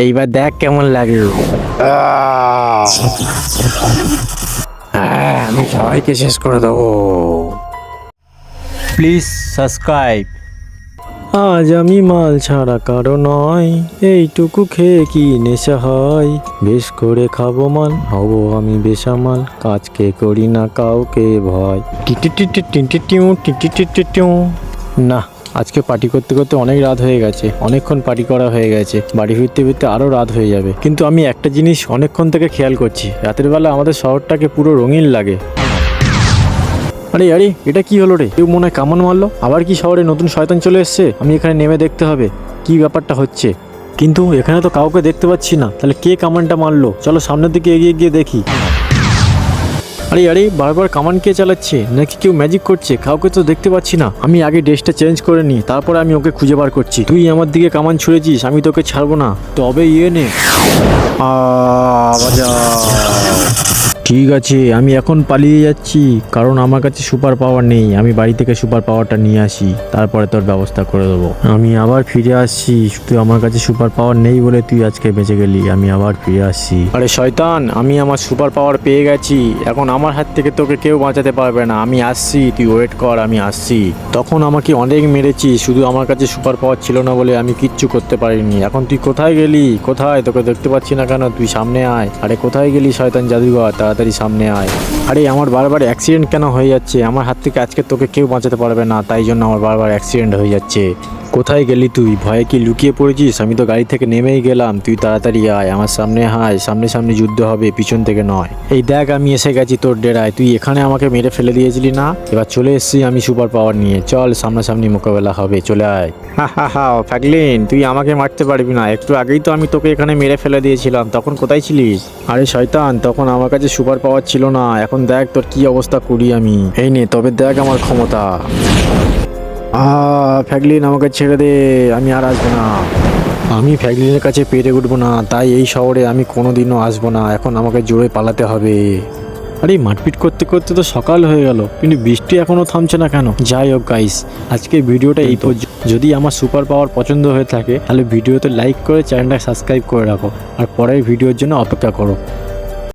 এইবার দেখ কেমন লাগে হ্যাঁ, আমি সবাইকে শেষ করে দেবো। প্লিজ সাবস্ক্রাইব আজ আমি মাল ছাড়া কারও নয় এইটুকু খেয়ে কি নেশা হয়? বেশ করে খাব মাল হব আমি বেসামাল কাজকে করি না কাউকে ভয়। টিটি টিটি টিটি টিউ টিটি টিটি টিউ না আজকে পার্টি করতে করতে অনেক রাত হয়ে গেছে, অনেকক্ষণ পার্টি করা হয়ে গেছে, বাড়ি ফিরতে ফিরতে আরও রাত হয়ে যাবে। কিন্তু আমি একটা জিনিস অনেকক্ষণ থেকে খেয়াল করছি, রাতের বেলা আমাদের শহরটাকে পুরো রঙিন লাগে। আরে আরে, এটা কি হলো রে? কেউ মনে হয় কামান মারলো? আবার কি শহরে নতুন শয়তান চলে এসছে? আমি এখানে নেমে দেখতে হবে, কি ব্যাপারটা হচ্ছে? কিন্তু এখানে তো কাউকে দেখতে পাচ্ছি না, তাহলে কে কামানটা মারলো? চলো সামনের দিকে এগিয়ে গিয়ে দেখি। আরে আরে, বারবার কামান কে চালাচ্ছে? নাকি কেউ ম্যাজিক করছে? কাউকে তো দেখতে পাচ্ছি না। আমি আগে ড্রেসটা চেঞ্জ করে নিই, তারপরে আমি ওকে খুঁজে বার করছি। তুই আমার দিকে কামান ছুঁড়েছিস, আমি তোকে ছাড়বো না। তবে ইয়ে নে। ঠিক আছে, আমি এখন পালিয়ে যাচ্ছি, কারণ আমার কাছে সুপার পাওয়ার নেই, আমি বাড়ি থেকে সুপার পাওয়ারটা নিয়ে আসি, তারপরে তোর ব্যবস্থা করে দেবো। আমি আবার ফিরে আসছি, তুই আমার কাছে সুপার পাওয়ার নেই বলে তুই আজকে বেঁচে গেলি, আমি আবার ফিরে আসছি। আরে শয়তান, আমি আমার সুপার পাওয়ার পেয়ে গেছি, এখন আমার হাত থেকে তোকে কেউ বাঁচাতে পারবে না, আমি আসছি, তুই ওয়েট কর, আমি আসছি। তখন আমাকে অনেক মেরেছি, শুধু আমার কাছে সুপার পাওয়ার ছিল না বলে আমি কিচ্ছু করতে পারিনি। এখন তুই কোথায় গেলি? কোথায়? তোকে দেখতে পাচ্ছি না কেন? তুই সামনে আয়। আরে কোথায় গেলি শয়তান জাদুঘর? তাড়াতাড়ি সামনে আয়। আরে, আমার বারবার অ্যাক্সিডেন্ট কেন হয়ে যাচ্ছে? আমার হাত থেকে আজকে তোকে কেউ বাঁচাতে পারবে না, তাই জন্য আমার বারবার অ্যাক্সিডেন্ট হয়ে যাচ্ছে। কোথায় গেলি তুই? ভয়ে কি লুকিয়ে পড়েছিস? আমি তো গাড়ি থেকে নেমেই গেলাম। তুই তাড়াতাড়ি আয়। আমার সামনে হায় সামনে সামনে যুদ্ধ হবে পিছন থেকে নয়। এই দেখ আমি এসে গেছি তোর ডেরায়। তুই এখানে আমাকে মেরে ফেলে দিয়েছিলি না? এবার চলে এসেছি আমি সুপার পাওয়ার নিয়ে। চল সামনাসামনি মোকাবেলা হবে। চলে আয়। হা হা হা ফ্যাগলিন তুই আমাকে মারতে পারবি না। একটু আগেই তো আমি তোকে এখানে মেরে ফেলে দিয়েছিলাম। তখন কোথায় ছিলিস? আরে শয়তান তখন আমার কাছে সুপার পাওয়ার ছিল না। এখন দেখ তোর কি অবস্থা করি আমি। এই নে তবে দেখ আমার ক্ষমতা। আহ ফ্যাগলিন আমাকে ছেড়ে দে আমি আর আসব না। আমি ফ্যাগলিনের কাছে পেরে উঠবো না তাই এই শহরে আমি কোনো দিনও আসব না এখন আমাকে জোরে পালাতে হবে। আরে মারপিট করতে করতে তো সকাল হয়ে গেল কিন্তু বৃষ্টি এখনও থামছে না কেন? যাই হোক গাইস আজকে ভিডিওটা এই পর্যন্ত যদি আমার সুপার পাওয়ার পছন্দ হয়ে থাকে তাহলে ভিডিওতে লাইক করে চ্যানেলটা সাবস্ক্রাইব করে রাখো আর পরের ভিডিওর জন্য অপেক্ষা করো।